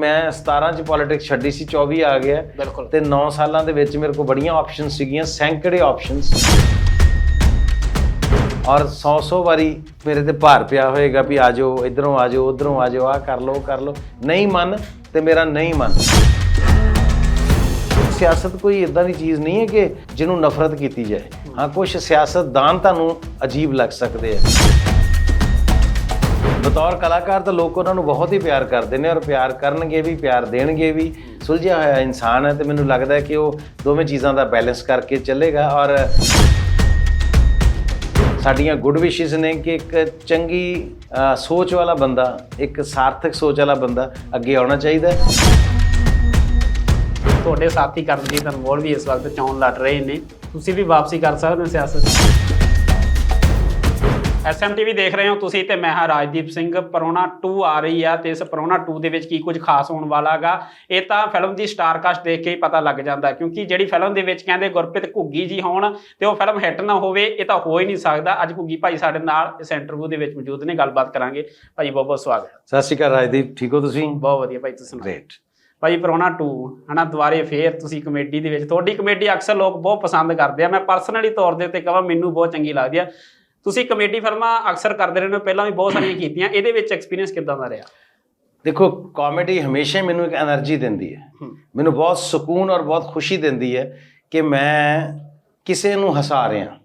ਮੈਂ 17 ਚ ਪੋਲਿਟਿਕਸ ਛੱਡੀ ਸੀ 24 ਆ ਗਿਆ। ਬਿਲਕੁਲ। ਤੇ 9 ਸਾਲਾਂ ਦੇ ਵਿੱਚ ਮੇਰੇ ਕੋਲ ਬੜੀਆਂ ਆਪਸ਼ਨਸ ਸੀਗੀਆਂ ਸੈਂਕੜੇ ਆਪਸ਼ਨਸ ਔਰ 100-100 ਵਾਰੀ ਮੇਰੇ ਤੇ ਭਾਰ ਪਿਆ ਹੋਏਗਾ ਵੀ ਆ ਜਾਓ ਇਧਰੋਂ ਆ ਜਾਓ ਉਧਰੋਂ ਆ ਜਾਓ ਆ ਕਰ ਲਓ ਕਰ ਲਓ। ਨਹੀਂ ਮਨ ਤੇ ਮੇਰਾ ਨਹੀਂ ਮਨ। ਸਿਆਸਤ ਕੋਈ ਇਦਾਂ ਦੀ ਚੀਜ਼ ਨਹੀਂ ਹੈ ਕਿ ਜਿਹਨੂੰ ਨਫ਼ਰਤ ਕੀਤੀ ਜਾਏ। ਹਾਂ ਕੁਝ ਸਿਆਸਤਦਾਨ ਤੁਹਾਨੂੰ ਅਜੀਬ ਲੱਗ ਸਕਦੇ ਆ। ਬਤੌਰ ਕਲਾਕਾਰ ਤਾਂ ਲੋਕ ਉਹਨਾਂ ਨੂੰ ਬਹੁਤ ਹੀ ਪਿਆਰ ਕਰਦੇ ਨੇ ਔਰ ਪਿਆਰ ਕਰਨਗੇ ਵੀ, ਪਿਆਰ ਦੇਣਗੇ ਵੀ। ਸੁਲਝਿਆ ਹੋਇਆ ਇਨਸਾਨ ਹੈ ਤੇ ਮੈਨੂੰ ਲੱਗਦਾ ਹੈ ਕਿ ਉਹ ਦੋਵੇਂ ਚੀਜ਼ਾਂ ਦਾ ਬੈਲੈਂਸ ਕਰਕੇ ਚੱਲੇਗਾ ਔਰ ਸਾਡੀਆਂ ਗੁੱਡ ਵਿਸ਼ੇਸ ਨੇ ਕਿ ਇੱਕ ਚੰਗੀ ਸੋਚ ਵਾਲਾ ਬੰਦਾ, ਇੱਕ ਸਾਰਥਕ ਸੋਚ ਵਾਲਾ ਬੰਦਾ ਅੱਗੇ ਆਉਣਾ ਚਾਹੀਦਾ ਹੈ। ਤੁਹਾਡੇ ਸਾਥੀ ਕਰਮਜੀਤ ਅਨਮੋਲ ਵੀ ਇਸ ਵਕਤ ਚੋਣ ਲੜ ਰਹੇ ਨੇ। ਤੁਸੀਂ ਵੀ ਵਾਪਸੀ ਕਰ ਸਕਦੇ ਹੋ ਸਿਆਸਤ ਐਸਐਮਟੀਵੀ ਦੇਖ ਰਹੇ ਹੋ ਤੁਸੀਂ ਤੇ ਮੈਂ ਹਾਂ ਰਾਜਦੀਪ ਸਿੰਘ। ਪਰੋਣਾ 2 ਆ ਰਹੀ ਆ ਤੇ ਇਸ ਪਰੋਣਾ 2 ਦੇ ਵਿੱਚ ਕੀ ਕੁਝ ਖਾਸ ਹੋਣ ਵਾਲਾਗਾ ਇਹ ਤਾਂ ਫਿਲਮ ਦੀ ਸਟਾਰ ਕਾਸਟ ਦੇਖ ਕੇ ਹੀ ਪਤਾ ਲੱਗ ਜਾਂਦਾ ਕਿਉਂਕਿ ਜਿਹੜੀ ਫਿਲਮ ਦੇ ਵਿੱਚ ਕਹਿੰਦੇ ਗੁਰਪ੍ਰੀਤ ਘੁੱਗੀ ਜੀ ਹੋਣ ਤੇ ਉਹ ਫਿਲਮ ਹਿੱਟ ਨਾ ਹੋਵੇ ਇਹ ਤਾਂ ਹੋ ਹੀ ਨਹੀਂ ਸਕਦਾ। ਅੱਜ ਘੁੱਗੀ ਭਾਈ ਸਾਡੇ ਨਾਲ ਇਸ ਇੰਟਰਵਿਊ ਦੇ ਵਿੱਚ ਮੌਜੂਦ ਨੇ ਗੱਲਬਾਤ ਕਰਾਂਗੇ। ਭਾਈ ਬਹੁਤ ਬਹੁਤ ਸਵਾਗਤ। ਸਤਿ ਸ਼੍ਰੀ ਅਕਾਲ ਰਾਜਦੀਪ ਠੀਕ ਹੋ ਤੁਸੀਂ? ਬਹੁਤ ਵਧੀਆ ਭਾਈ ਤੁਸੀਂ ਗ੍ਰੇਟ ਭਾਈ ਪਰੋਣਾ 2 ਹਨਾ ਦੁਬਾਰੇ ਫੇਰ ਤੁਸੀਂ ਕਮੇਡੀ ਦੇ ਵਿੱਚ ਤੁਹਾਡੀ ਕਮੇਡੀ ਅਕਸਰ ਲੋਕ ਬਹੁਤ ਪਸੰਦ ਕਰਦੇ ਆ। ਮੈਂ ਪਰਸਨਲੀ ਤੌਰ ਦੇ ਉੱਤੇ ਕਹਾਂ ਮੈਨੂੰ ਬਹੁਤ ਚੰਗੀ ਲੱਗਦੀ ਆ। ਤੁਸੀਂ ਕਮੇਡੀ ਫਿਲਮਾਂ ਅਕਸਰ ਕਰਦੇ ਰਹਿੰਦੇ ਹੋ ਪਹਿਲਾਂ ਵੀ ਬਹੁਤ ਸਾਰੀਆਂ ਕੀਤੀਆਂ ਇਹਦੇ ਵਿੱਚ ਐਕਸਪੀਰੀਅੰਸ ਕਿੱਦਾਂ ਦਾ ਰਿਹਾ? ਦੇਖੋ ਕਾਮੇਡੀ ਹਮੇਸ਼ਾ ਮੈਨੂੰ ਇੱਕ એનર્ਜੀ ਦਿੰਦੀ ਹੈ। ਮੈਨੂੰ ਬਹੁਤ ਸਕੂਨ ਔਰ ਬਹੁਤ ਖੁਸ਼ੀ ਦਿੰਦੀ ਹੈ ਕਿ ਮੈਂ ਕਿਸੇ ਨੂੰ ਹਸਾ ਰਿਹਾ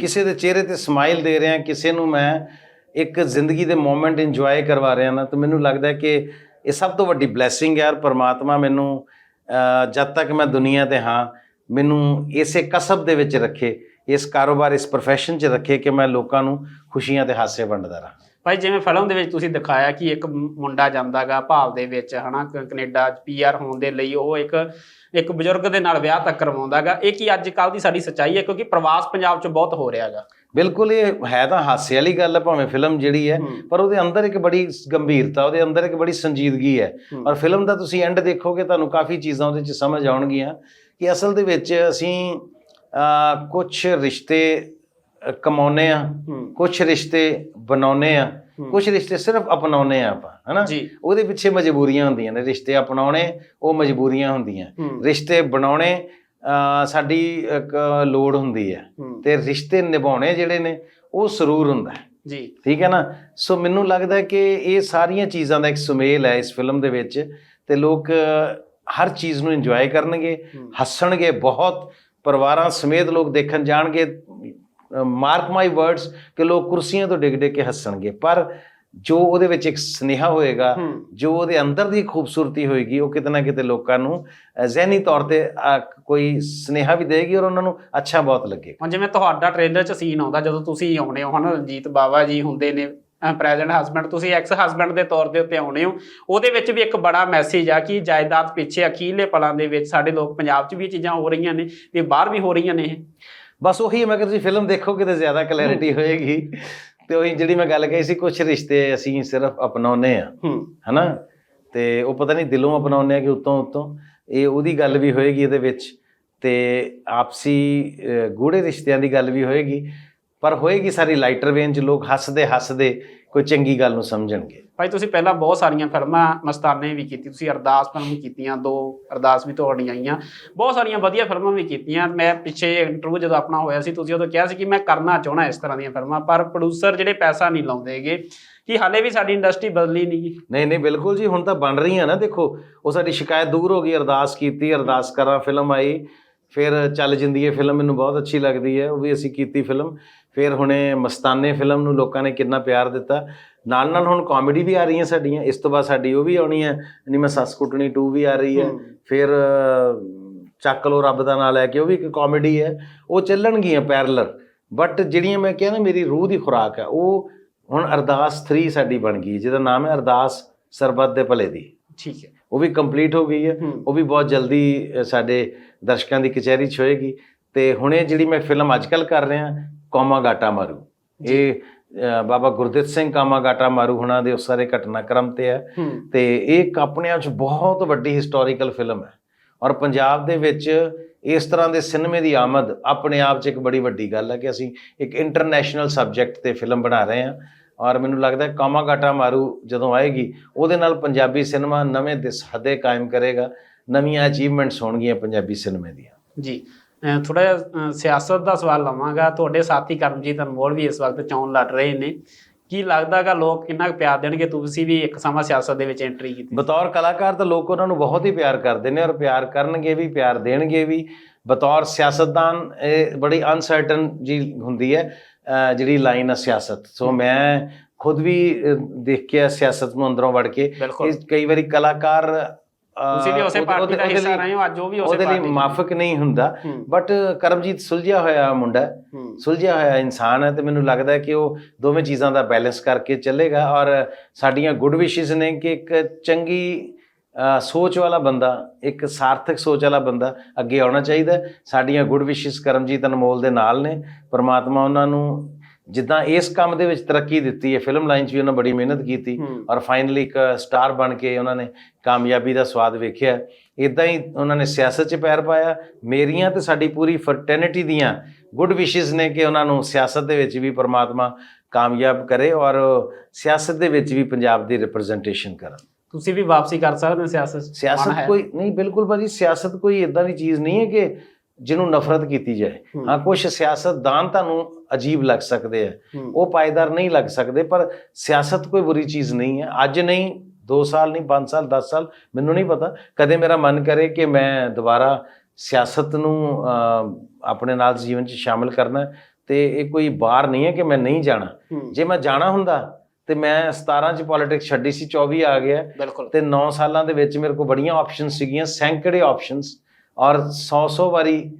ਕਿਸੇ ਦੇ ਚਿਹਰੇ ਤੇ ਸਮਾਈਲ ਦੇ ਰਿਹਾ ਕਿਸੇ ਨੂੰ ਮੈਂ ਇੱਕ ਜ਼ਿੰਦਗੀ ਦੇ ਮੂਮੈਂਟ ਇੰਜੋਏ ਕਰਵਾ ਰਿਹਾ ਨਾ ਤਾਂ ਮੈਨੂੰ ਲੱਗਦਾ ਹੈ ਕਿ ਇਹ ਸਭ ਤੋਂ ਵੱਡੀ ਬਲੇਸਿੰਗ ਹੈ ਔਰ ਪਰਮਾਤਮਾ ਮੈਨੂੰ ਜਦ ਤੱਕ ਮੈਂ ਦੁਨੀਆ ਤੇ ਹਾਂ ਮੈਨੂੰ ਇਸੇ ਕਸਬ ਦੇ ਵਿੱਚ ਰੱਖੇ। ਇਸ ਕਾਰੋਬਾਰ ਇਸ profession 'ਚ ਰੱਖੇ ਕਿ ਮੈਂ ਲੋਕਾਂ ਨੂੰ ਖੁਸ਼ੀਆਂ ਤੇ ਹਾਸੇ ਵੰਡਦਾ ਰਹਾਂ। ਭਾਈ ਜਿਵੇਂ ਫਿਲਮ ਦੇ ਵਿੱਚ ਤੁਸੀਂ ਦਿਖਾਇਆ ਕਿ ਇੱਕ ਮੁੰਡਾ ਜਾਂਦਾਗਾ ਭਾਵ ਦੇ ਵਿੱਚ ਹਨਾ ਕੈਨੇਡਾ ਪੀਆਰ ਹੋਣ ਦੇ ਲਈ ਉਹ ਇੱਕ ਇੱਕ ਬਜ਼ੁਰਗ ਦੇ ਨਾਲ ਵਿਆਹ ਤੱਕ ਕਰਵਾਉਂਦਾਗਾ। ਇਹ ਕੀ ਅੱਜ ਕੱਲ ਦੀ ਸਾਡੀ ਸੱਚਾਈ ਹੈ? ਕਿਉਂਕਿ ਪ੍ਰਵਾਸ ਪੰਜਾਬ 'ਚ ਬਹੁਤ ਹੋ ਰਿਹਾਗਾ। ਬਿਲਕੁਲ ਇਹ ਹੈ ਤਾਂ ਹਾਸੇ ਵਾਲੀ ਗੱਲ ਹੈ ਭਾਵੇਂ ਫਿਲਮ ਜਿਹੜੀ ਹੈ। ਪਰ ਉਹਦੇ ਅੰਦਰ ਇੱਕ ਬੜੀ ਗੰਭੀਰਤਾ ਉਹਦੇ ਅੰਦਰ ਇੱਕ ਬੜੀ ਸੰਜੀਦਗੀ ਹੂੰ। ਔਰ ਫਿਲਮ ਦਾ ਤੁਸੀਂ ਐਂਡ ਦੇਖੋਗੇ ਤੁਹਾਨੂੰ ਕਾਫੀ ਚੀਜ਼ਾਂ ਉਹਦੇ 'ਚ ਸਮਝ ਆਉਣਗੀਆਂ ਕਿ ਅਸਲ ਦੇ ਵਿੱਚ ਅਸੀਂ ਕੁਝ ਰਿਸ਼ਤੇ ਅ, ਕਮਾਉਂਦੇ ਆ ਕੁਝ ਰਿਸ਼ਤੇ ਬਣਾਉਂਦੇ ਆ। ਕੁਝ ਰਿਸ਼ਤੇ ਸਿਰਫ ਅਪਣਾਉਂਦੇ ਆ ਆਪਾਂ ਹਨਾ? ਉਹਦੇ ਪਿੱਛੇ ਮਜਬੂਰੀਆਂ ਹੁੰਦੀਆਂ ਨੇ ਰਿਸ਼ਤੇ ਅਪਣਾਉਣੇ ਉਹ ਮਜਬੂਰੀਆਂ ਹੁੰਦੀਆਂ। ਰਿਸ਼ਤੇ ਬਣਾਉਣੇ ਸਾਡੀ ਇੱਕ ਲੋੜ ਹੁੰਦੀ ਹੈ। ਤੇ ਰਿਸ਼ਤੇ ਨਿਭਾਉਣੇ ਜਿਹੜੇ ਨੇ ਉਹ ਸਰੂਰ ਹੁੰਦਾ ਜੀ। ਠੀਕ ਹੈ ਨਾ? ਸੋ ਮੈਨੂੰ ਲੱਗਦਾ ਕਿ ਇਹ ਸਾਰੀਆਂ ਚੀਜ਼ਾਂ ਦਾ ਇੱਕ ਸੁਮੇਲ ਹੈ ਇਸ ਫਿਲਮ ਦੇ ਵਿੱਚ ਤੇ ਲੋਕ ਹਰ ਚੀਜ਼ ਨੂੰ ਇੰਜੋਏ ਕਰਨਗੇ। ਹੱਸਣਗੇ ਬਹੁਤ ਪਰਿਵਾਰਾਂ ਸਮੇਤ ਲੋਕ ਦੇਖਣ ਜਾਣਗੇ ਮਾਰਕ ਮਾਈ ਵਰਡਸ ਕਿ ਲੋਕ ਕੁਰਸੀਆਂ ਤੋਂ ਡਿੱਗ ਡਿੱਗ ਕੇ ਹੱਸਣਗੇ। ਪਰ ਜੋ ਉਹਦੇ ਵਿੱਚ ਇੱਕ ਸਨੇਹਾ ਹੋਏਗਾ ਜੋ ਉਹਦੇ ਅੰਦਰ ਦੀ ਖੂਬਸੂਰਤੀ ਹੋਏਗੀ ਉਹ ਕਿਤੇ ਨਾ ਕਿਤੇ ਲੋਕਾਂ ਨੂੰ ਜ਼ਿਹਨੀ ਤੌਰ ਤੇ ਕੋਈ ਸਨੇਹਾ ਵੀ ਦੇਗੀ ਔਰ ਉਹਨਾਂ ਨੂੰ ਅੱਛਾ ਬਹੁਤ ਲੱਗੇਗਾ। ਜਿਵੇਂ ਤੁਹਾਡਾ ਟ੍ਰੇਲਰ 'ਚ ਸੀਨ ਆਉਂਦਾ ਜਦੋਂ ਤੁਸੀਂ ਆਉਣੇ ਹੋ ਹਨਾ ਰਣਜੀਤ ਬਾਵਾ ਜੀ ਹੁੰਦੇ ਨੇ ਪ੍ਰੈਜ਼ੈਂਟ ਹਸਬੰਡ ਤੁਸੀਂ ਐਕਸ ਹਸਬੰਡ ਦੇ ਤੌਰ ਦੇ ਉੱਤੇ ਆਉਣੇ ਹੋ। ਉਹਦੇ ਵਿੱਚ ਵੀ ਇੱਕ ਬੜਾ ਮੈਸੇਜ ਆ ਕਿ ਜਾਇਦਾਦ ਪਿੱਛੇ ਅਖੀਰਲੇ ਪਲਾਂ ਦੇ ਵਿੱਚ ਸਾਡੇ ਲੋਕ ਪੰਜਾਬ 'ਚ ਵੀ ਇਹ ਚੀਜ਼ਾਂ ਹੋ ਰਹੀਆਂ ਨੇ ਤੇ ਬਾਹਰ ਵੀ ਹੋ ਰਹੀਆਂ ਨੇ ਇਹ। ਬਸ ਉਹੀ ਮੈਂ ਕਿ ਤੁਸੀਂ ਫਿਲਮ ਦੇਖੋਗੇ ਤਾਂ ਜ਼ਿਆਦਾ ਕਲੈਰਿਟੀ ਹੋਏਗੀ। ਤੇ ਉਹੀ ਜਿਹੜੀ ਮੈਂ ਗੱਲ ਕਹੀ ਸੀ ਕੁਝ ਰਿਸ਼ਤੇ ਅਸੀਂ ਸਿਰਫ ਅਪਣਾਉਨੇ ਆ ਹਨਾ? ਤੇ ਉਹ ਪਤਾ ਨਹੀਂ ਦਿਲੋਂ ਅਪਣਾਉਨੇ ਆ ਕਿ ਉਤੋਂ ਉਤੋਂ। ਇਹ ਉਹਦੀ ਗੱਲ ਵੀ ਹੋਏਗੀ ਇਹਦੇ ਵਿੱਚ। ਤੇ ਆਪਸੀ ਗੂੜੇ ਰਿਸ਼ਤਿਆਂ ਦੀ ਗੱਲ ਵੀ ਹੋਏਗੀ। ਪਰ ਹੋਏਗੀ ਸਾਰੀ ਲਾਈਟਰ ਵੇਨ ਚ ਲੋਕ ਹੱਸਦੇ ਹੱਸਦੇ ਕੋਈ ਚੰਗੀ ਗੱਲ ਨੂੰ ਸਮਝਣਗੇ। ਭਾਈ ਤੁਸੀਂ ਪਹਿਲਾਂ ਬਹੁਤ ਸਾਰੀਆਂ ਫਿਲਮਾਂ ਮਸਤਾਨੇ ਵੀ ਕੀਤੀ ਤੁਸੀਂ ਅਰਦਾਸ ਫਿਲਮ ਕੀਤੀਆਂ ਦੋ ਅਰਦਾਸ ਵੀ ਤੁਹਾਡੀਆਂ ਆਈਆਂ। ਬਹੁਤ ਸਾਰੀਆਂ ਵਧੀਆ ਫਿਲਮਾਂ ਵੀ ਕੀਤੀਆਂ। ਮੈਂ ਪਿੱਛੇ ਇੰਟਰਵਿਊ ਜਦੋਂ ਆਪਣਾ ਹੋਇਆ ਸੀ ਤੁਸੀਂ ਉਦੋਂ ਕਿਹਾ ਸੀ ਕਿ ਮੈਂ ਕਰਨਾ ਚਾਹਣਾ ਇਸ ਤਰ੍ਹਾਂ ਦੀਆਂ ਫਿਲਮਾਂ ਪਰ ਪ੍ਰੋਡਿਊਸਰ ਜਿਹੜੇ ਪੈਸਾ ਨਹੀਂ ਲਾਉਂਦੇਗੇ ਕਿ ਹਾਲੇ ਵੀ ਸਾਡੀ ਇੰਡਸਟਰੀ ਬਦਲੀ ਨਹੀਂ ਨਹੀਂ ਨਹੀਂ ਬਿਲਕੁਲ ਜੀ ਹੁਣ ਤਾਂ ਬਣ ਰਹੀਆਂ ਨਾ ਦੇਖੋ ਉਹ ਸਾਡੀ ਸ਼ਿਕਾਇਤ ਦੂਰ ਹੋ ਗਈ ਅਰਦਾਸ ਕੀਤੀ ਅਰਦਾਸ ਕਰਾਂ ਫਿਲਮ ਆਈ। ਫਿਰ ਚੱਲ ਜਿੰਦੀ ਹੈ ਫਿਲਮ ਮੈਨੂੰ ਬਹੁਤ ਅੱਛੀ ਲੱਗਦੀ ਹੈ ਉਹ ਵੀ ਅਸੀਂ ਕੀਤੀ ਫਿਲਮ। ਫਿਰ ਹੁਣੇ ਮਸਤਾਨੇ ਫਿਲਮ ਨੂੰ ਲੋਕਾਂ ਨੇ ਕਿੰਨਾ ਪਿਆਰ ਦਿੱਤਾ। ਨਾਲ ਨਾਲ ਹੁਣ ਕਾਮੇਡੀ ਵੀ ਆ ਰਹੀਆਂ ਸਾਡੀਆਂ ਇਸ ਤੋਂ ਬਾਅਦ ਸਾਡੀ ਉਹ ਵੀ ਆਉਣੀ ਹੈ ਨਹੀਂ ਮੈਂ ਸੱਸ ਕੁੱਟਣੀ 2 ਵੀ ਆ ਰਹੀ ਹੈ। ਫਿਰ ਚੱਕ ਲੋ ਰੱਬ ਦਾ ਨਾਂ ਲੈ ਕੇ ਉਹ ਵੀ ਇੱਕ ਕਾਮੇਡੀ ਹੈ ਉਹ ਚੱਲਣਗੀਆਂ ਪੈਰਲਰ ਬਟ ਜਿਹੜੀਆਂ ਮੈਂ ਕਿਹਾ ਨਾ ਮੇਰੀ ਰੂਹ ਦੀ ਖੁਰਾਕ ਹੈ ਉਹ ਹੁਣ ਅਰਦਾਸ 3 ਸਾਡੀ ਬਣ ਗਈ ਜਿਹਦਾ ਨਾਮ ਹੈ ਅਰਦਾਸ ਸਰਬੱਤ ਦੇ ਭਲੇ ਦੀ। ਠੀਕ ਹੈ ਉਹ ਵੀ ਕੰਪਲੀਟ ਹੋ ਗਈ ਹੈ। ਉਹ ਵੀ ਬਹੁਤ ਜਲਦੀ ਸਾਡੇ ਦਰਸ਼ਕਾਂ ਦੀ ਕਚਹਿਰੀ 'ਚ ਹੋਏਗੀ। ਤੇ ਹੁਣੇ ਜਿਹੜੀ ਮੈਂ ਫਿਲਮ ਅੱਜਕੱਲ ਕਰ ਰਿਹਾ ਕੌਮਾ ਗਾਟਾ ਮਾਰੂ ਇਹ ਬਾਬਾ ਗੁਰਦਿੱਤ ਸਿੰਘ ਕਾਮਾ ਗਾਟਾ ਮਾਰੂ ਹੁਣਾਂ ਦੇ ਉਸ ਸਾਰੇ ਘਟਨਾਕ੍ਰਮ ਤੇ ਹੈ। ਹੂੰ। ਤੇ ਇਹ ਇੱਕ ਆਪਣੇ ਆਪ 'ਚ ਬਹੁਤ ਵੱਡੀ ਹਿਸਟੋਰੀਕਲ ਫਿਲਮ ਹੈ। ਔਰ ਪੰਜਾਬ ਦੇ ਵਿੱਚ ਇਸ ਤਰ੍ਹਾਂ ਦੇ ਸਿਨੇਮੇ ਦੀ ਆਮਦ ਆਪਣੇ ਆਪ 'ਚ ਇੱਕ ਬੜੀ ਵੱਡੀ ਗੱਲ ਹੈ ਕਿ ਅਸੀਂ ਇੱਕ ਇੰਟਰਨੈਸ਼ਨਲ ਸਬਜੈਕਟ ਤੇ ਫਿਲਮ ਬਣਾ ਰਹੇ ਹਾਂ। ਔਰ ਮੈਨੂੰ ਲੱਗਦਾ ਹੈ ਕਾਮਾਗਾਟਾ ਮਾਰੂ ਜਦੋਂ ਆਏਗੀ ਉਹਦੇ ਨਾਲ ਪੰਜਾਬੀ ਸਿਨੇਮਾ ਨਵੇਂ ਦਿਸ਼ਾਦੇ ਕਾਇਮ ਕਰੇਗਾ ਨਵੀਆਂ ਅਚੀਵਮੈਂਟਸ ਹੋਣਗੀਆਂ ਪੰਜਾਬੀ ਸਿਨੇਮੇ ਦੀਆਂ। ਜੀ ਥੋੜਾ ਜਿਹਾ ਸਿਆਸਤ ਦਾ ਸਵਾਲ ਲਵਾਂਗਾ ਤੁਹਾਡੇ ਸਾਥੀ ਕਰਮਜੀਤ ਅਨਮੋਲ ਵੀ ਇਸ ਵਕਤ ਚੋਣ ਲੜ ਰਹੇ ਨੇ। ਕੀ ਲੱਗਦਾਗਾ ਲੋਕ ਕਿੰਨਾ ਪਿਆਰ ਦੇਣਗੇ? ਤੁਸੀਂ ਵੀ ਇੱਕ ਸਮਾਂ ਸਿਆਸਤ ਦੇ ਵਿੱਚ ਐਂਟਰੀ ਕੀਤੀ। ਬਤੌਰ ਕਲਾਕਾਰ ਤਾਂ ਲੋਕ ਉਹਨਾਂ ਨੂੰ ਬਹੁਤ ਹੀ ਪਿਆਰ ਕਰਦੇ ਨੇ ਔਰ ਪਿਆਰ ਕਰਨਗੇ ਵੀ ਪਿਆਰ ਦੇਣਗੇ ਵੀ। ਬਤੌਰ ਸਿਆਸਤਦਾਨ ਇਹ ਬੜੀ ਅਨਸਰਟਨ ਜੀ ਹੁੰਦੀ ਹੈ। ਜਿਹੜੀ ਲਾਈਨ ਹੈ ਸਿਆਸਤ। ਸੋ ਮੈਂ ਖੁਦ ਵੀ ਦੇਖ ਕੇ ਸਿਆਸਤ ਨੂੰ ਅੰਦਰੋਂ ਵੜ ਕੇ। ਕਈ ਵਾਰੀ ਕਲਾਕਾਰ ਤੁਸੀਂ ਵੀ ਉਸੇ ਪਾਰਟੀ ਦਾ ਹਿੱਸਾ ਰਹੇ ਹੋ ਅੱਜ ਉਹ ਵੀ ਉਸੇ ਉਹਦੇ ਲਈ ਪਾਰਟੀ ਮਾਫਕ ਨਹੀਂ ਹੁੰਦਾ। ਬਟ ਕਰਮਜੀਤ ਸੁਲਝਿਆ ਹੋਇਆ ਮੁੰਡਾ ਸੁਲਝਿਆ ਹੋਇਆ ਇਨਸਾਨ ਹੈ ਤੇ ਮੈਨੂੰ ਲੱਗਦਾ ਹੈ ਕਿ ਉਹ ਦੋਵੇਂ ਚੀਜ਼ਾਂ ਦਾ ਬੈਲੈਂਸ ਕਰਕੇ ਚੱਲੇਗਾ। ਔਰ ਸਾਡੀਆਂ ਗੁੱਡ ਵਿਸ਼ੇਸ ਨੇ ਕਿ ਇੱਕ ਚੰਗੀ ਸੋਚ ਵਾਲਾ ਬੰਦਾ ਇੱਕ ਸਾਰਥਕ ਸੋਚ ਵਾਲਾ ਬੰਦਾ ਅੱਗੇ ਆਉਣਾ ਚਾਹੀਦਾ। ਸਾਡੀਆਂ ਗੁੱਡ ਵਿਸ਼ੇਸ ਕਰਮਜੀਤ ਅਨਮੋਲ ਦੇ ਨਾਲ ਨੇ। ਪਰਮਾਤਮਾ ਉਹਨਾਂ ਨੂੰ ਜਿੱਦਾਂ ਇਸ ਕੰਮ ਦੇ ਵਿੱਚ ਤਰੱਕੀ ਦਿੱਤੀ ਹੈ ਫਿਲਮ ਲਾਈਨ 'ਚ ਵੀ ਉਹਨਾਂ ਬੜੀ ਮਿਹਨਤ ਕੀਤੀ ਔਰ ਫਾਈਨਲੀ ਇੱਕ ਸਟਾਰ ਬਣ ਕੇ ਉਹਨਾਂ ਨੇ ਕਾਮਯਾਬੀ ਦਾ ਸਵਾਦ ਵੇਖਿਆ। ਇਦਾਂ ਹੀ ਉਹਨਾਂ ਨੇ ਸਿਆਸਤ 'ਚ ਪੈਰ ਪਾਇਆ। ਮੇਰੀਆਂ ਤੇ ਸਾਡੀ ਪੂਰੀ ਫਰਟਰਨਿਟੀ ਦੀਆਂ ਗੁੱਡ ਵਿਸ਼ੇਸ ਨੇ ਕਿ ਉਹਨਾਂ ਨੂੰ ਸਿਆਸਤ ਦੇ ਵਿੱਚ ਵੀ ਪਰਮਾਤਮਾ ਕਾਮਯਾਬ ਕਰੇ ਔਰ ਸਿਆਸਤ ਦੇ ਵਿੱਚ ਵੀ ਪੰਜਾਬ ਦੀ ਰਿਪਰੈਜ਼ੈਂਟੇਸ਼ਨ ਕਰਨ। ਤੁਸੀਂ ਵੀ ਵਾਪਸੀ ਕਰ ਸਕਦੇ ਹੋ ਸਿਆਸਤ ਸਿਆਸਤ? ਕੋਈ ਨਹੀਂ ਬਿਲਕੁਲ ਭਾਜੀ ਸਿਆਸਤ ਕੋਈ ਇਦਾਂ ਦੀ ਚੀਜ਼ ਨਹੀਂ ਹੈ ਕਿ ਜਿਹਨੂੰ ਨਫ਼ਰਤ ਕੀਤੀ ਜਾਏ। ਹੂੰ, ਕੁਝ ਸਿਆਸਤਦਾਨ ਤੁਹਾਨੂੰ ਅਜੀਬ ਲੱਗ ਸਕਦੇ ਆ। ਉਹ ਪਾਇਦਾਰ ਨਹੀਂ ਲੱਗ ਸਕਦੇ ਪਰ ਸਿਆਸਤ ਕੋਈ ਬੁਰੀ ਚੀਜ਼ ਨਹੀਂ ਹੈ। ਅੱਜ ਨਹੀਂ 2 ਸਾਲ ਨਹੀਂ 5 ਸਾਲ 10 ਸਾਲ ਮੈਨੂੰ ਨਹੀਂ ਪਤਾ। ਕਦੇ ਮੇਰਾ ਮਨ ਕਰੇ ਕਿ ਮੈਂ ਦੁਬਾਰਾ ਸਿਆਸਤ ਨੂੰ ਆਪਣੇ ਨਾਲ ਜੀਵਨ 'ਚ ਸ਼ਾਮਿਲ ਕਰਨਾ ਤੇ ਇਹ ਕੋਈ ਬਾਰ ਨਹੀਂ ਹੈ ਕਿ ਮੈਂ ਨਹੀਂ ਜਾਣਾ। ਜੇ ਮੈਂ ਜਾਣਾ ਹੁੰਦਾ ਤੇ ਮੈਂ 17 ਚ ਪੋਲਿਟਿਕਸ ਛੱਡੀ ਸੀ 24 ਆ ਗਿਆ। ਬਿਲਕੁਲ। ਤੇ 9 ਸਾਲਾਂ ਦੇ ਵਿੱਚ ਮੇਰੇ ਕੋਲ ਬੜੀਆਂ ਆਪਸ਼ਨਸ ਸੀਗੀਆਂ ਸੈਂਕੜੇ ਆਪਸ਼ਨਸ ਔਰ 100-100 ਵਾਰੀ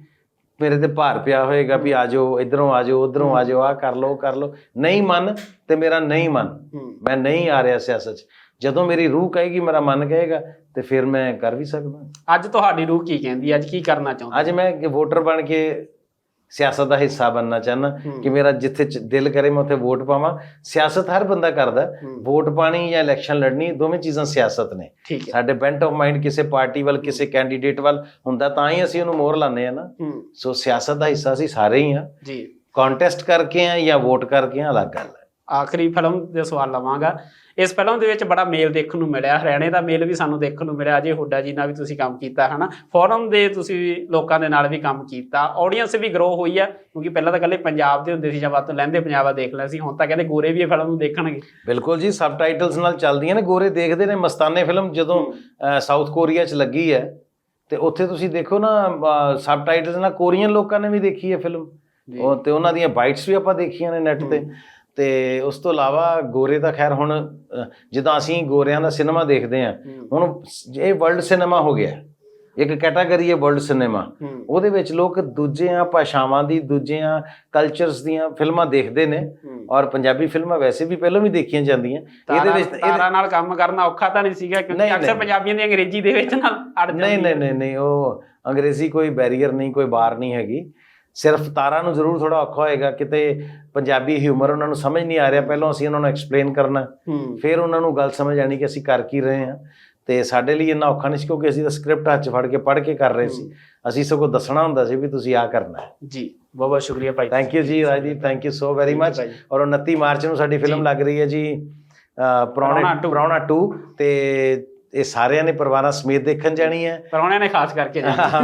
ਮੇਰੇ ਤੇ ਭਾਰ ਪਿਆ ਹੋਏਗਾ ਵੀ ਆ ਜਾਓ ਇਧਰੋਂ ਆ ਜਾਓ ਉਧਰੋਂ ਆ ਜਾਓ ਆ ਕਰ ਲਓ ਕਰ ਲਓ। ਨਹੀਂ ਮਨ ਤੇ ਮੇਰਾ ਨਹੀਂ ਮਨ। ਮੈਂ ਨਹੀਂ ਆ ਰਿਹਾ ਸਿਆਸਤ 'ਚ। ਜਦੋਂ ਮੇਰੀ ਰੂਹ ਕਹੇਗੀ ਮੇਰਾ ਮਨ ਕਹੇਗਾ ਤੇ ਫਿਰ ਮੈਂ ਕਰ ਵੀ ਸਕਦਾ। ਅੱਜ ਤੁਹਾਡੀ ਰੂਹ ਕੀ ਕਹਿੰਦੀ? ਅੱਜ ਕੀ ਕਰਨਾ ਚਾਹੁੰਦੇ? ਅੱਜ ਮੈਂ ਵੋਟਰ ਬਣ ਕੇ ਸਿਆਸਤ ਦਾ ਹਿੱਸਾ ਬਣਨਾ ਚਾਹੁੰਦਾ। ਹੂੰ, ਕਿ ਮੇਰਾ ਜਿੱਥੇ ਦਿਲ ਕਰੇ ਮੈਂ ਉੱਥੇ ਵੋਟ ਪਾਵਾਂ। ਸਿਆਸਤ ਹਰ ਬੰਦਾ ਕਰਦਾ ਵੋਟ ਪਾਣੀ ਜਾਂ ਇਲੈਕਸ਼ਨ ਲੜਨੀ ਦੋਵੇਂ ਚੀਜ਼ਾਂ ਸਿਆਸਤ ਨੇ। ਸਾਡੇ ਬੈਂਟ ਆਫ ਮਾਈਂਡ ਕਿਸੇ ਪਾਰਟੀ ਵੱਲ ਕਿਸੇ ਕੈਂਡੀਡੇਟ ਵੱਲ ਹੁੰਦਾ ਤਾਂ ਹੀ ਅਸੀਂ ਉਹਨੂੰ ਮੋਹਰ ਲਾਉਂਦੇ ਆ ਨਾ। ਸੋ ਸਿਆਸਤ ਦਾ ਹਿੱਸਾ ਅਸੀਂ ਸਾਰੇ ਹੀ ਆ ਜੀ। ਕੰਟੈਸਟ ਕਰਕੇ ਆ ਜਾਂ ਵੋਟ ਕਰਕੇ ਆ ਅਲੱਗ ਗੱਲ ਹੈ। ਆਖਰੀ ਫਿਲਮ ਦੇ ਸਵਾਲ ਲਵਾਂਗਾ। ਇਸ ਫਿਲਮ ਦੇ ਵਿੱਚ ਬੜਾ ਮੇਲ ਦੇਖਣ ਨੂੰ ਮਿਲਿਆ ਹਰਿਆਣੇ ਦਾ ਮੇਲ ਵੀ ਸਾਨੂੰ ਦੇਖਣ ਨੂੰ ਮਿਲਿਆ ਅਜੇ ਹੁੱਡਾ ਜੀ ਨਾਲ ਵੀ ਤੁਸੀਂ ਕੰਮ ਕੀਤਾ ਹਨਾ? ਫੋਰਮ ਦੇ ਤੁਸੀਂ ਲੋਕਾਂ ਦੇ ਨਾਲ ਵੀ ਕੰਮ ਕੀਤਾ ਆਡੀਅנס ਵੀ ਗਰੋ ਹੋਈ ਆ ਕਿਉਂਕਿ ਪਹਿਲਾਂ ਤਾਂ ਇਕੱਲੇ ਪੰਜਾਬ ਦੇ ਹੁੰਦੇ ਸੀ ਜਾਂ ਵੱਧ ਤੋਂ ਪੰਜਾਬ ਆ ਦੇਖ ਲਿਆ ਸੀ ਹੁਣ ਤਾਂ ਕਹਿੰਦੇ ਗੋਰੇ ਵੀ ਇਹ ਫਿਲਮ ਨੂੰ ਦੇਖਣਗੇ। ਬਿਲਕੁਲ ਜੀ ਸਬਟਾਈਟਲਸ ਨਾਲ ਚੱਲਦੀਆਂ ਨੇ ਗੋਰੇ ਦੇਖਦੇ ਨੇ ਮਸਤਾਨੇ ਫਿਲਮ ਜਦੋਂ ਸਾਊਥ ਕੋਰੀਆ 'ਚ ਲੱਗੀ ਹੈ ਤੇ ਉੱਥੇ ਤੁਸੀਂ ਦੇਖੋ ਨਾ ਸਬਟਾਈਟਲਸ ਨਾਲ ਕੋਰੀਅਨ ਲੋਕਾਂ ਨੇ ਵੀ ਦੇਖੀ ਹੈ ਫਿਲਮ। ਤੇ ਉਹਨਾਂ ਦੀਆਂ ਬਾਈਟਸ ਵੀ ਆਪਾਂ ਦੇਖੀਆਂ ਨੇ ਨੈਟ ਤੇ। ਤੇ ਉਸ ਤੋਂ ਇਲਾਵਾ ਗੋਰੇ ਦਾ ਖੈਰ ਹੁਣ ਜਿੱਦਾਂ ਅਸੀਂ ਗੋਰਿਆਂ ਦਾ ਸਿਨੇਮਾ ਦੇਖਦੇ ਹੂੰ, ਹੁਣ ਇਹ ਵਰਲਡ ਸਿਨੇਮਾ ਹੋ ਗਿਆ ਇੱਕ ਕੈਟਾਗਰੀ ਹੈ ਵਰਲਡ ਸਿਨੇਮਾ ਉਹਦੇ ਵਿੱਚ ਲੋਕ ਦੂਜਿਆਂ ਭਾਸ਼ਾਵਾਂ ਦੀ ਦੂਜਿਆਂ ਕਲਚਰਸ ਦੀਆਂ ਫਿਲਮਾਂ ਦੇਖਦੇ ਨੇ। ਔਰ ਪੰਜਾਬੀ ਫਿਲਮਾਂ ਵੈਸੇ ਵੀ ਪਹਿਲਾਂ ਵੀ ਦੇਖੀਆਂ ਜਾਂਦੀਆਂ ਇਹਦੇ ਵਿੱਚ ਤਾਰਾ ਨਾਲ ਕੰਮ ਕਰਨਾ ਔਖਾ ਤਾਂ ਨਹੀਂ ਸੀਗਾ ਕਿਉਂਕਿ ਅਕਸਰ। ਪੰਜਾਬੀਆਂ ਦੀ ਅੰਗਰੇਜ਼ੀ ਦੇ ਵਿੱਚ ਨਾ ਅੜ ਜਾਂਦੀ। ਨਹੀਂ ਨਹੀਂ ਨਹੀਂ ਉਹ ਅੰਗਰੇਜ਼ੀ ਕੋਈ ਬੈਰੀਅਰ ਨਹੀਂ ਕੋਈ ਬਾਰ ਨਹੀਂ ਹੈਗੀ ਸਿਰਫ ਤਾਰਾ ਨੂੰ ਜ਼ਰੂਰ ਥੋੜਾ ਔਖਾ ਹੋਏਗਾ ਕਿਤੇ ਪੰਜਾਬੀ ਹਿਊਮਰ ਉਹਨਾਂ ਨੂੰ ਸਮਝ ਨਹੀਂ ਆ ਰਿਹਾ ਪਹਿਲਾਂ ਅਸੀਂ ਉਹਨਾਂ ਨੂੰ ਐਕਸਪਲੇਨ ਕਰਨਾ। ਫਿਰ ਉਹਨਾਂ ਨੂੰ ਗੱਲ ਸਮਝ ਆਣੀ ਕਿ ਅਸੀਂ ਕਰ ਕੀ ਰਹੇ ਹਾਂ। ਤੇ ਸਾਡੇ ਲਈ ਇੰਨਾ ਔਖਾ ਨਹੀਂ ਸੀ ਕਿਉਂਕਿ ਅਸੀਂ ਤਾਂ ਸਕ੍ਰਿਪਟ ਹੱਥ ਫੜ ਕੇ ਪੜ੍ਹ ਕੇ ਕਰ ਰਹੇ ਸੀ। ਅਸੀਂ ਸਗੋਂ ਦੱਸਣਾ ਹੁੰਦਾ ਸੀ ਵੀ ਤੁਸੀਂ ਆ ਕਰਨਾ ਹੈ। ਜੀ ਬਹੁਤ ਬਹੁਤ ਸ਼ੁਕਰੀਆ ਭਾਈ thank you ji Rajdeep thank you so very much. ਔਰ 29 ਮਾਰਚ ਨੂੰ ਸਾਡੀ ਫਿਲਮ। ਲੱਗ ਰਹੀ ਹੈ ਜੀ two। ਪ੍ਰਾਹੁਣਾ 2 ਤੇ ਇਹ ਸਾਰਿਆਂ ਨੇ ਪਰਿਵਾਰਾਂ ਸਮੇਤ ਦੇਖਣ ਜਾਣੀ ਹੈ। ਪਰ ਉਹਨਾਂ ਨੇ ਖਾਸ ਕਰਕੇ ਜਾਣਾ।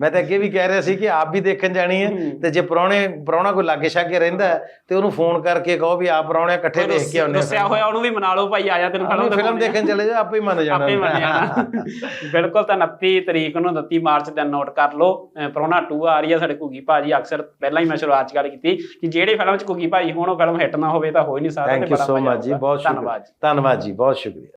ਮੈਂ- ਤਾਂ ਅੱਗੇ ਵੀ ਕਹਿ ਰਿਹਾ ਸੀ ਕਿ ਆਪ ਵੀ ਦੇਖਣ ਜਾਣੀ ਹੈ। ਤੇ ਜੇ ਪ੍ਰਾਹੁਣੇ ਪ੍ਰਾਹੁਣਾ ਕੋਈ ਲਾਗੇ ਛਾਗੇ ਰਹਿੰਦਾ ਤੇ ਉਹਨੂੰ ਫੋਨ ਕਰਕੇ ਕਹੋ ਵੀ ਆਪ ਪ੍ਰਾਹੁਣੇ ਇਕੱਠੇ ਦੇਖ ਕੇ ਆਉਂਦੇ ਦੱਸਿਆ ਹੋਇਆ ਉਹਨੂੰ ਵੀ ਮਨਾ ਲਓ ਭਾਈ ਆ ਜਾ ਤੈਨੂੰ ਫਿਲਮ ਫਿਲਮ ਦੇਖਣ ਚਲੇ ਜਾ ਆਪੇ ਹੀ ਮੰਨ ਜਾਣਾ। ਆਪੇ ਮੰਨ ਜਾਣਾ। ਬਿਲਕੁਲ ਤਾਂ 29 ਤਰੀਕ ਨੂੰ 29 ਮਾਰਚ ਦਾ ਨੋਟ ਕਰ ਲਓ। ਪ੍ਰੋਣਾ 2 ਆ ਰਹੀ ਹੈ ਸਾਡੇ ਘੁੱਗੀ ਭਾਜੀ ਅਕਸਰ ਪਹਿਲਾਂ ਹੀ ਮੈਂ ਸ਼ੁਰੂਆਤ 'ਚ ਗੱਲ ਕੀਤੀ ਕਿ ਜਿਹੜੇ ਫਿਲਮ 'ਚ ਘੁੱਗੀ ਭਾਜੀ ਹੋਣ ਉਹ ਫਿਲਮ ਹਿੱਟ ਨਾ ਹੋਵੇ ਤਾਂ ਹੋ ਹੀ ਨਹੀਂ ਸਕਦਾ ਥੈਂਕ ਯੂ ਸੋ ਮਚ ਜੀ। ਬਹੁਤ ਧੰਨਵਾਦ ਸ਼ੁਕਰੀਆ ਧੰਨਵਾਦ ਜੀ ਬਹੁਤ ਸ਼ੁਕਰੀਆ।